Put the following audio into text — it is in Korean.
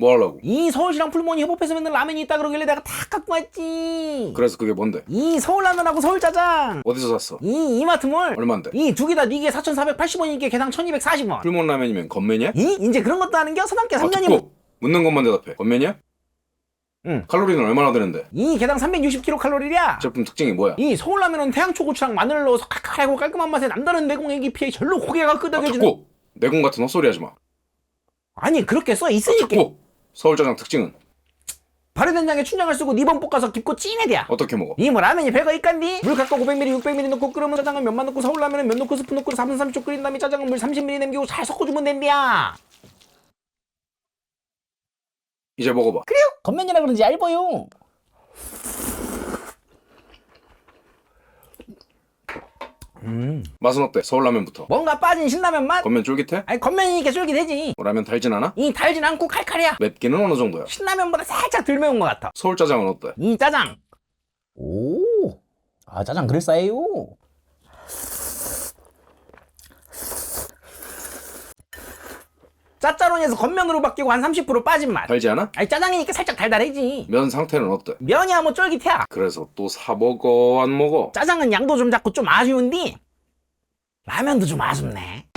뭐 하려고? 이 서울시랑 풀무원이 협업해서 만든 라면이 있다 그러길래 내가 다 갖고 왔지. 그래서 그게 뭔데? 이 서울 라면하고 서울 짜장. 어디서 샀어? 이 이마트몰. 얼만데? 이 두 개 다 니게 4,480원이니까 개당 1,240원. 풀몬 라면이면 건면이야? 이 이제 그런 것도 하는 겨? 서당께 아, 3년이면 듣고 묻는 것만 대답해. 건면이야? 응. 칼로리는 얼마나 되는데? 이 개당 360kcal야. 제품 특징이 뭐야? 이 서울 라면은 태양초 고추랑 마늘을 넣어서 칼칼하고 깔끔한 맛에 남다른 내공 액기 피해 절로 고개가 아, 끄덕여지는 듣고 내공 같은 헛소리 하지 마. 아니 그렇게 써 아, 있으니까 듣고 서울짜장 특징은 발효된장에 춘장을 쓰고 니번 볶아서 깊고 찐해대야 어떻게 먹어? 이뭐 라면이 별거 있간디? 물 각각 500ml, 600ml 넣고 끓으면 짜장은 면만 넣고 서울 라면은 면 넣고 스프 넣고 4분 30초 끓인 다음에 짜장은 물 30ml 남기고 잘 섞어주면 된대야 이제 먹어봐. 겉면이라 그런지 얇아요 맛은 어때? 서울라면부터. 뭔가 빠진 신라면 맛? 건면 쫄깃해? 아니 겉면이니까 쫄깃해지 뭐 라면 달진 않아? 이 달진 않고 칼칼이야 맵기는 어느 정도야? 신라면보다 살짝 덜 매운 것 같아 서울 짜장은 어때? 이 짜장 오, 아 짜장 그럴싸해요 짜짜로니에서 겉면으로 바뀌고 한 30% 빠진 맛 달지 않아? 아니 짜장이니까 살짝 달달해지 면 상태는 어때? 면이야 뭐 쫄깃해 그래서 또 사 먹어 안 먹어? 짜장은 양도 좀 작고 좀 아쉬운데 라면도 좀 아쉽네